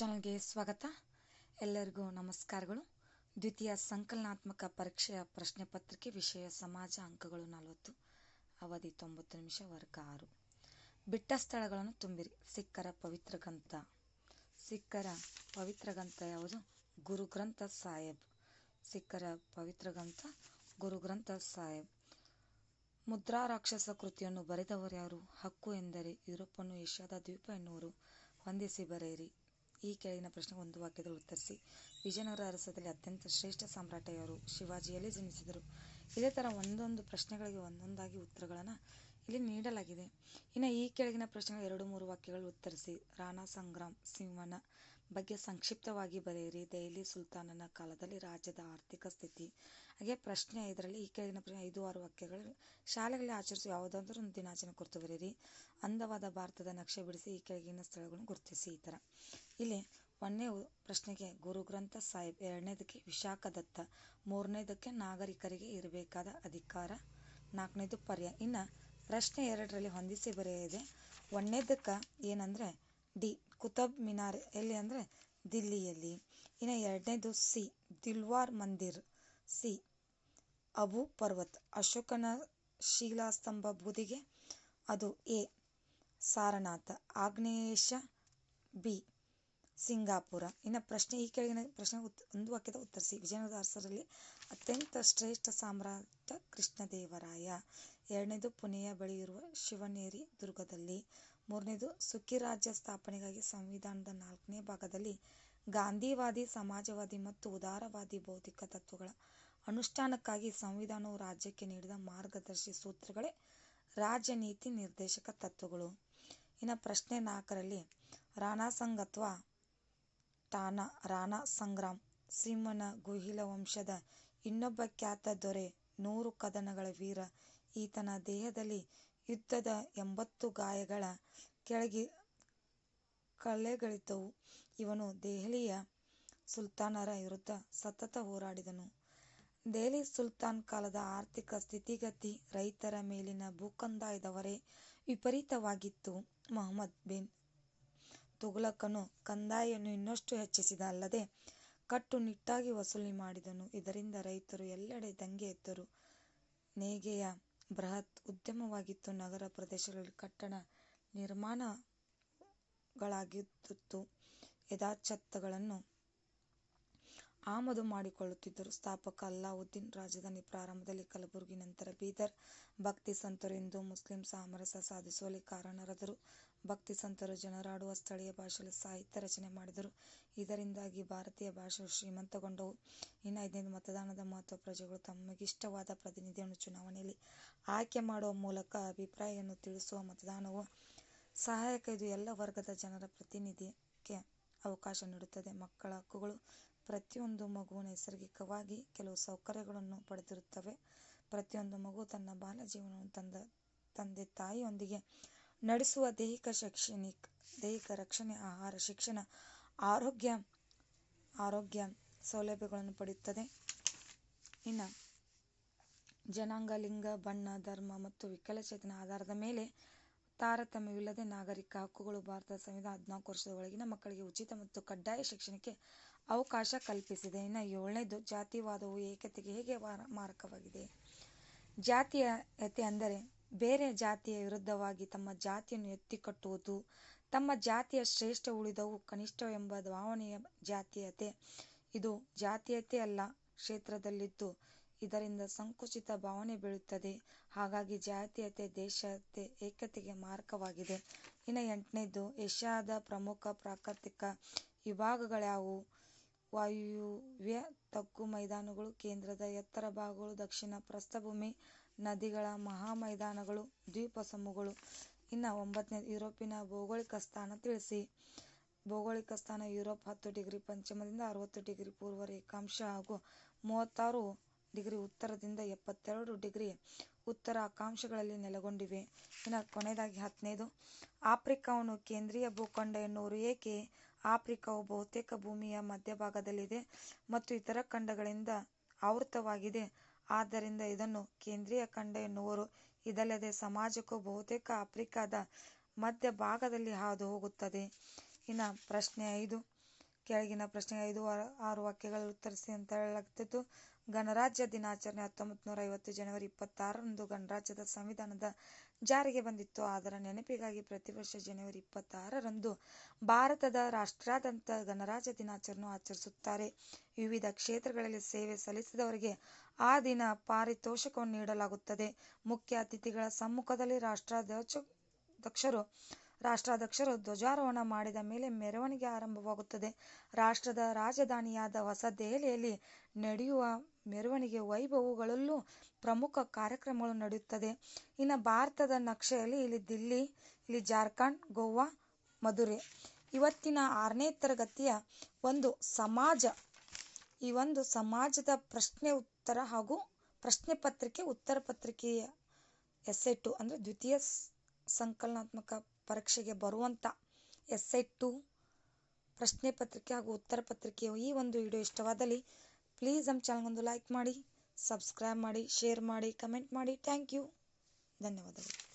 ಚಾನಲ್ಗೆ ಸ್ವಾಗತ. ಎಲ್ಲರಿಗೂ ನಮಸ್ಕಾರಗಳು. ದ್ವಿತೀಯ ಸಂಕಲನಾತ್ಮಕ ಪರೀಕ್ಷೆಯ ಪ್ರಶ್ನೆ ಪತ್ರಿಕೆ ವಿಷಯ ಸಮಾಜ ಅಂಕಗಳು ನಲವತ್ತು, ಅವಧಿ ತೊಂಬತ್ತು ನಿಮಿಷ ವರ್ಗ ಆರು. ಬಿಟ್ಟ ಸ್ಥಳಗಳನ್ನು ತುಂಬಿರಿ. ಸಿಕ್ಕರ ಪವಿತ್ರ ಗ್ರಂಥ. ಸಿಕ್ಕರ ಪವಿತ್ರ ಗ್ರಂಥ ಯಾವುದು? ಗುರು ಗ್ರಂಥ ಸಾಹೇಬ್. ಸಿಕ್ಕರ ಪವಿತ್ರ ಗ್ರಂಥ, ಗುರು ಗ್ರಂಥ ಸಾಹೇಬ್. ಮುದ್ರಾ ರಾಕ್ಷಸ ಕೃತಿಯನ್ನು ಬರೆದವರು ಯಾರು? ಹಕ್ಕು ಎಂದರೆ ಯುರೋಪನ್ನು ಏಷ್ಯಾದ ದ್ವೀಪ ಎನ್ನುವರು. ಹೊಂದಿಸಿ ಬರೆಯಿರಿ. ಈ ಕೆಳಗಿನ ಪ್ರಶ್ನೆ ಒಂದು ವಾಕ್ಯದಲ್ಲಿ ಉತ್ತರಿಸಿ. ವಿಜಯನಗರ ಅರಸದಲ್ಲಿ ಅತ್ಯಂತ ಶ್ರೇಷ್ಠ ಸಾಮ್ರಾಟ ಯಾರು ಶಿವಾಜಿಯಲ್ಲಿ ಜನಿಸಿದರು. ಇದೇ ಥರ ಒಂದೊಂದು ಪ್ರಶ್ನೆಗಳಿಗೆ ಒಂದೊಂದಾಗಿ ಉತ್ತರಗಳನ್ನು ಇಲ್ಲಿ ನೀಡಲಾಗಿದೆ. ಇನ್ನು ಈ ಕೆಳಗಿನ ಪ್ರಶ್ನೆಗಳು ಎರಡು ಮೂರು ವಾಕ್ಯಗಳು ಉತ್ತರಿಸಿ. ರಾಣಾ ಸಂಗ್ರಾಮ್ ಸಿಂಹನ ಬಗ್ಗೆ ಸಂಕ್ಷಿಪ್ತವಾಗಿ ಬರೆಯಿರಿ. ದೆಹಲಿ ಸುಲ್ತಾನನ ಕಾಲದಲ್ಲಿ ರಾಜ್ಯದ ಆರ್ಥಿಕ ಸ್ಥಿತಿ. ಹಾಗೆ ಪ್ರಶ್ನೆ ಇದರಲ್ಲಿ ಈ ಕೆಳಗಿನ ಐದು ಆರು ವಾಕ್ಯಗಳು. ಶಾಲೆಗಳಲ್ಲಿ ಆಚರಿಸುವ ಯಾವುದಾದ್ರೂ ಒಂದು ದಿನಾಚರಣೆ ಕುರಿತು ಬರೆಯಿರಿ ಅಂದವಾದ ಭಾರತದ ನಕ್ಷೆ ಬಿಡಿಸಿ ಈ ಕೆಳಗಿನ ಸ್ಥಳಗಳನ್ನು ಗುರುತಿಸಿ. ಈ ಥರ ಇಲ್ಲಿ ಒಂದನೇ ಪ್ರಶ್ನೆಗೆ ಗುರು ಗ್ರಂಥ ಸಾಹೇಬ್ ಎರಡನೇದಕ್ಕೆ ವಿಶಾಖದತ್ತ, ಮೂರನೇದಕ್ಕೆ ನಾಗರಿಕರಿಗೆ ಇರಬೇಕಾದ ಅಧಿಕಾರ. ನಾಲ್ಕನೇದು ಪರ್ಯಾಯ ಇನ್ನು ಪ್ರಶ್ನೆ ಎರಡರಲ್ಲಿ ಹೊಂದಿಸಿ ಬರೆಯಿದೆ, ಒಂದನೇದಕ್ಕೆ ಏನಂದರೆ ಡಿ. ಕುತಬ್ ಮಿನಾರ್ ಎಲ್ಲಿ ಅಂದರೆ ದಿಲ್ಲಿಯಲ್ಲಿ. ಇನ್ನು ಎರಡನೇದು ಸಿ, ದಿಲ್ವಾರ್ ಮಂದಿರ್. ಸಿ, ಅಬು ಪರ್ವತ್. ಅಶೋಕನ ಶಿಲಾಸ್ತಂಭ ಬೂದಿಗೆ ಅದು ಎ, ಸಾರನಾಥ. ಆಗ್ನೇಯೇಶ ಬಿ, ಸಿಂಗಾಪುರ. ಇನ್ನು ಪ್ರಶ್ನೆ ಈ ಕೆಳಗಿನ ಪ್ರಶ್ನೆ ಉತ್, ಒಂದು ವಾಕ್ಯದ ಉತ್ತರಿಸಿ ವಿಜಯನಗರ ಅರಸರಲ್ಲಿ ಅತ್ಯಂತ ಶ್ರೇಷ್ಠ ಸಾಮ್ರಾಟ ಕೃಷ್ಣದೇವರಾಯ. ಎರಡನೇದು ಪುಣೆಯ ಬಳಿ ಇರುವ ಶಿವನೇರಿ ದುರ್ಗದಲ್ಲಿ. ಮೂರನೇದು ಸುಖಿ ರಾಜ್ಯ ಸ್ಥಾಪನೆಗಾಗಿ ಸಂವಿಧಾನದ ನಾಲ್ಕನೇ ಭಾಗದಲ್ಲಿ ಗಾಂಧಿವಾದಿ, ಸಮಾಜವಾದಿ ಮತ್ತು ಉದಾರವಾದಿ ಬೌದ್ಧಿಕ ತತ್ವಗಳ ಅನುಷ್ಠಾನಕ್ಕಾಗಿ ಸಂವಿಧಾನವು ರಾಜ್ಯಕ್ಕೆ ನೀಡಿದ ಮಾರ್ಗದರ್ಶಿ ಸೂತ್ರಗಳೇ ರಾಜ್ಯ ನೀತಿ ನಿರ್ದೇಶಕ ತತ್ವಗಳು. ಇನ್ನು ಪ್ರಶ್ನೆ ನಾಲ್ಕರಲ್ಲಿ, ರಾಣಾ ಸಂಗತ್ವ ಅಥವಾ ರಾಣಾ ಸಂಗ್ರಾಮ್ ಸಿಂಹನ ಗುಹಿಲ ವಂಶದ ಇನ್ನೊಬ್ಬ ಖ್ಯಾತ ದೊರೆ ನೂರು ಕದನಗಳ ವೀರ, ಈತನ ದೇಹದಲ್ಲಿ ಯುದ್ಧದ ಎಂಬತ್ತು ಗಾಯಗಳ ಕೆಳಗೆ ಕಳೆಗಳಿದ್ದವು ಇವನು ದೆಹಲಿಯ ಸುಲ್ತಾನರ ವಿರುದ್ಧ ಸತತ ಹೋರಾಡಿದನು. ದೆಹಲಿ ಸುಲ್ತಾನ್ ಕಾಲದ ಆರ್ಥಿಕ ಸ್ಥಿತಿಗತಿ ರೈತರ ಮೇಲಿನ ಭೂಕಂದಾಯದವರೇ ವಿಪರೀತವಾಗಿತ್ತು. ಮೊಹಮ್ಮದ್ ಬಿನ್ ತುಘಲಕನು ಕಂದಾಯವನ್ನು ಇನ್ನಷ್ಟು ಹೆಚ್ಚಿಸಿದ ಅಲ್ಲದೆ ಕಟ್ಟುನಿಟ್ಟಾಗಿ ವಸೂಲಿ ಮಾಡಿದನು. ಇದರಿಂದ ರೈತರು ಎಲ್ಲೆಡೆ ದಂಗೆ ಎದ್ದರು. ನೇಯ್ಗೆಯ ಬೃಹತ್ ಉದ್ಯಮವಾಗಿತ್ತು. ನಗರ ಪ್ರದೇಶಗಳಲ್ಲಿ ಕಟ್ಟಡ ನಿರ್ಮಾಣಗಳಾಗಿದ್ದಿತು ಯಥಾಚ್ಛತ್ತಗಳನ್ನು ಆಮದು ಮಾಡಿಕೊಳ್ಳುತ್ತಿದ್ದರು. ಸ್ಥಾಪಕ ಅಲ್ಲಾವುದ್ದೀನ್ ರಾಜಧಾನಿ ಪ್ರಾರಂಭದಲ್ಲಿ ಕಲಬುರಗಿ ನಂತರ ಬೀದರ್. ಭಕ್ತಿ ಸಂತರು ಹಿಂದೂ, ಮುಸ್ಲಿಂ ಸಾಮರಸ್ಯ ಸಾಧಿಸುವಲ್ಲಿ ಕಾರಣರಾದರು. ಭಕ್ತಿ ಸಂತರು ಜನರಾಡುವ ಸ್ಥಳೀಯ ಭಾಷೆಯಲ್ಲಿ ಸಾಹಿತ್ಯ ರಚನೆ ಮಾಡಿದರು. ಇದರಿಂದಾಗಿ ಭಾರತೀಯ ಭಾಷೆ ಶ್ರೀಮಂತಗೊಂಡವು. ಇನ್ನು ಮತದಾನದ ಮಹತ್ವ ಪ್ರಜೆಗಳು ತಮಗಿಷ್ಟವಾದ ಪ್ರತಿನಿಧಿಯನ್ನು ಚುನಾವಣೆಯಲ್ಲಿ ಆಯ್ಕೆ ಮಾಡುವ ಮೂಲಕ ಅಭಿಪ್ರಾಯವನ್ನು ತಿಳಿಸುವ ಮತದಾನವು ಸಹಾಯಕ. ಇದು ಎಲ್ಲ ವರ್ಗದ ಜನರ ಪ್ರತಿನಿಧಿಗೆ ಅವಕಾಶ ನೀಡುತ್ತದೆ. ಮಕ್ಕಳ ಹಕ್ಕುಗಳು ಪ್ರತಿಯೊಂದು ಮಗು ನೈಸರ್ಗಿಕವಾಗಿ ಕೆಲವು ಸೌಕರ್ಯಗಳನ್ನು ಪಡೆದಿರುತ್ತವೆ. ಪ್ರತಿಯೊಂದು ಮಗು ತನ್ನ ಬಾಲ್ಯ ಜೀವನವನ್ನು ತಂದ, ತಂದೆ ತಾಯಿಯೊಂದಿಗೆ ನಡೆಸುವ ದೈಹಿಕ ಶೈಕ್ಷಣಿಕ, ದೈಹಿಕ ರಕ್ಷಣೆ, ಆಹಾರ, ಶಿಕ್ಷಣ, ಆರೋಗ್ಯ ಆರೋಗ್ಯ ಸೌಲಭ್ಯಗಳನ್ನು ಪಡೆಯುತ್ತದೆ. ಇನ್ನು ಜನಾಂಗ, ಲಿಂಗ, ಬಣ್ಣ, ಧರ್ಮ ಮತ್ತು ವಿಕಲಚೇತನ ಆಧಾರದ ಮೇಲೆ ತಾರತಮ್ಯವಿಲ್ಲದೆ ನಾಗರಿಕ ಹಕ್ಕುಗಳು ಭಾರತದ ಸಂವಿಧಾನ ಹದಿನಾಲ್ಕು ವರ್ಷದ ಒಳಗಿನ ಮಕ್ಕಳಿಗೆ ಉಚಿತ ಮತ್ತು ಕಡ್ಡಾಯ ಶಿಕ್ಷಣಕ್ಕೆ ಅವಕಾಶ ಕಲ್ಪಿಸಿದೆ. ಇನ್ನು ಏಳನೇದು, ಜಾತಿವಾದವು ಏಕತೆಗೆ ಹೇಗೆ ಮಾರಕವಾಗಿದೆ? ಜಾತಿಯತೆ ಅಂದರೆ ಬೇರೆ ಜಾತಿಯ ವಿರುದ್ಧವಾಗಿ ತಮ್ಮ ಜಾತಿಯನ್ನು ಎತ್ತಿ ಕಟ್ಟುವುದು, ತಮ್ಮ ಜಾತಿಯ ಶ್ರೇಷ್ಠ ಉಳಿದವು ಕನಿಷ್ಠ ಎಂಬ ಭಾವನೆಯ ಜಾತಿಯತೆ. ಇದು ಜಾತಿಯತೆ ಅಲ್ಲ, ಕ್ಷೇತ್ರದಲ್ಲಿದ್ದು ಇದರಿಂದ ಸಂಕುಚಿತ ಭಾವನೆ ಬೀಳುತ್ತದೆ. ಹಾಗಾಗಿ ಜಾತೀಯತೆ ದೇಶತೆ ಏಕತೆಗೆ ಮಾರಕವಾಗಿದೆ. ಇನ್ನು ಎಂಟನೇದು, ಏಷ್ಯಾದ ಪ್ರಮುಖ ಪ್ರಾಕೃತಿಕ ವಿಭಾಗಗಳ್ಯಾವು ವಾಯುವ್ಯ ತಗ್ಗು ಮೈದಾನಗಳು, ಕೇಂದ್ರದ ಎತ್ತರ ಭಾಗಗಳು, ದಕ್ಷಿಣ ಪ್ರಸ್ಥಭೂಮಿ ನದಿಗಳ ಮಹಾ ಮೈದಾನಗಳು ದ್ವೀಪ ಸಮೂಹಗಳು ಇನ್ನು ಒಂಬತ್ತನೇ ಯುರೋಪಿನ ಭೌಗೋಳಿಕ ಸ್ಥಾನ ತಿಳಿಸಿ. ಭೌಗೋಳಿಕ ಸ್ಥಾನ ಯುರೋಪ್ ಹತ್ತು ಡಿಗ್ರಿ ಪಶ್ಚಿಮದಿಂದ ಅರವತ್ತು ಡಿಗ್ರಿ ಪೂರ್ವ ರೇಖಾಂಶ ಹಾಗೂ ಮೂವತ್ತಾರು ಡಿಗ್ರಿ ಉತ್ತರದಿಂದ ಎಪ್ಪತ್ತೆರಡು ಡಿಗ್ರಿ ಉತ್ತರ ಅಕ್ಷಾಂಶಗಳಲ್ಲಿ ನೆಲೆಗೊಂಡಿವೆ. ಇನ್ನು ಕೊನೆಯದಾಗಿ ಹತ್ತನೇದು, ಆಫ್ರಿಕಾವನ್ನು ಕೇಂದ್ರೀಯ ಭೂಖಂಡ ಎನ್ನುವರು ಏಕೆ ಆಫ್ರಿಕಾವು ಬಹುತೇಕ ಭೂಮಿಯ ಮಧ್ಯಭಾಗದಲ್ಲಿದೆ ಮತ್ತು ಇತರ ಖಂಡಗಳಿಂದ ಆವೃತವಾಗಿದೆ ಆದ್ದರಿಂದ ಇದನ್ನು ಕೇಂದ್ರೀಯ ಖಂಡ ಎನ್ನುವರು. ಇದಲ್ಲದೆ ಸಮಾಜಕ್ಕೂ ಬಹುತೇಕ ಆಫ್ರಿಕಾದ ಮಧ್ಯ ಭಾಗದಲ್ಲಿ ಹಾದು ಹೋಗುತ್ತದೆ ಇನ್ನು ಪ್ರಶ್ನೆ ಐದು. ಕೆಳಗಿನ ಪ್ರಶ್ನೆಗೆ ಐದು ಆರು- ವಾಕ್ಯಗಳಲ್ಲಿ ಉತ್ತರಿಸಿ ಅಂತ ಹೇಳಲಾಗ್ತಿತ್ತು. ಗಣರಾಜ್ಯ ದಿನಾಚರಣೆ ಹತ್ತೊಂಬತ್ತು ನೂರ ಐವತ್ತು ಜನವರಿ ಇಪ್ಪತ್ತಾರರಂದು ಗಣರಾಜ್ಯದ ಸಂವಿಧಾನದ ಜಾರಿಗೆ ಬಂದಿತ್ತು. ಅದರ ನೆನಪಿಗಾಗಿ ಪ್ರತಿ ವರ್ಷ ಜನವರಿ ಇಪ್ಪತ್ತಾರರಂದು ಭಾರತದ ರಾಷ್ಟ್ರಾದ್ಯಂತ ಗಣರಾಜ್ಯ ದಿನಾಚರಣೆ ಆಚರಿಸುತ್ತಾರೆ. ವಿವಿಧ ಕ್ಷೇತ್ರಗಳಲ್ಲಿ ಸೇವೆ ಸಲ್ಲಿಸಿದವರಿಗೆ ಆ ದಿನ ಪಾರಿತೋಷಕವನ್ನು ನೀಡಲಾಗುತ್ತದೆ. ಮುಖ್ಯ ಅತಿಥಿಗಳ ಸಮ್ಮುಖದಲ್ಲಿ ರಾಷ್ಟ್ರಾಧ್ಯಕ್ಷರು ರಾಷ್ಟ್ರಾಧ್ಯಕ್ಷರು ಧ್ವಜಾರೋಹಣ ಮಾಡಿದ ಮೇಲೆ ಮೆರವಣಿಗೆ ಆರಂಭವಾಗುತ್ತದೆ. ರಾಷ್ಟ್ರದ ರಾಜಧಾನಿಯಾದ ಹೊಸ ದೆಹಲಿಯಲ್ಲಿ ನಡೆಯುವ ಮೆರವಣಿಗೆ ವೈಭವಗಳಲ್ಲೂ ಪ್ರಮುಖ ಕಾರ್ಯಕ್ರಮಗಳು ನಡೆಯುತ್ತದೆ. ಇನ್ನು ಭಾರತದ ನಕ್ಷೆಯಲ್ಲಿ ಇಲ್ಲಿ ದಿಲ್ಲಿ ಇಲ್ಲಿ ಜಾರ್ಖಂಡ್ ಗೋವಾ ಮಧುರೆ. ಇವತ್ತಿನ ಆರನೇ ತರಗತಿಯ ಒಂದು ಸಮಾಜ ಈ ಒಂದು ಸಮಾಜದ ಪ್ರಶ್ನೆ ಉತ್ತರ ಹಾಗೂ ಪ್ರಶ್ನೆ ಪತ್ರಿಕೆ ಉತ್ತರ ಪತ್ರಿಕೆಯ ಎಸೆಟ್ಟು, ದ್ವಿತೀಯ ಸಂಕಲನಾತ್ಮಕ ಪರೀಕ್ಷೆಗೆ ಬರುವಂಥ ಎಸ್ಸೆ ಟು ಪ್ರಶ್ನೆ ಪತ್ರಿಕೆ ಹಾಗೂ ಉತ್ತರ ಪತ್ರಿಕೆಯ ಈ ಒಂದು ವಿಡಿಯೋ ಇಷ್ಟವಾದಲ್ಲಿ ಪ್ಲೀಸ್ ನಮ್ಮ ಚಾನಲ್ಗೊಂದು ಲೈಕ್ ಮಾಡಿ ಸಬ್ಸ್ಕ್ರೈಬ್ ಮಾಡಿ ಶೇರ್ ಮಾಡಿ ಕಮೆಂಟ್ ಮಾಡಿ. ಥ್ಯಾಂಕ್ ಯು ಧನ್ಯವಾದಗಳು.